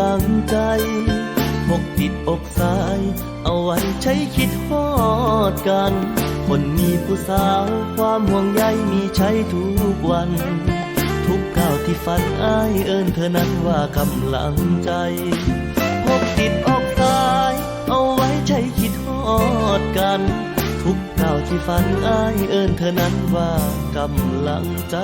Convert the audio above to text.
ลังใจพกติดอกสาย เอาไว้ใช้คิดฮอดกัน คนมีผู้สาวความห่วงใยมีใช้ทุกวัน ทุกก้าวที่ฝันอ้ายเอิญเธอนั้นว่ากำลังใจพกติดอกสาย เอาไว้ใช้คิดฮอดกัน ทุกก้าวที่ฝันอ้ายเอิญเธอนั้นว่ากำลังใจ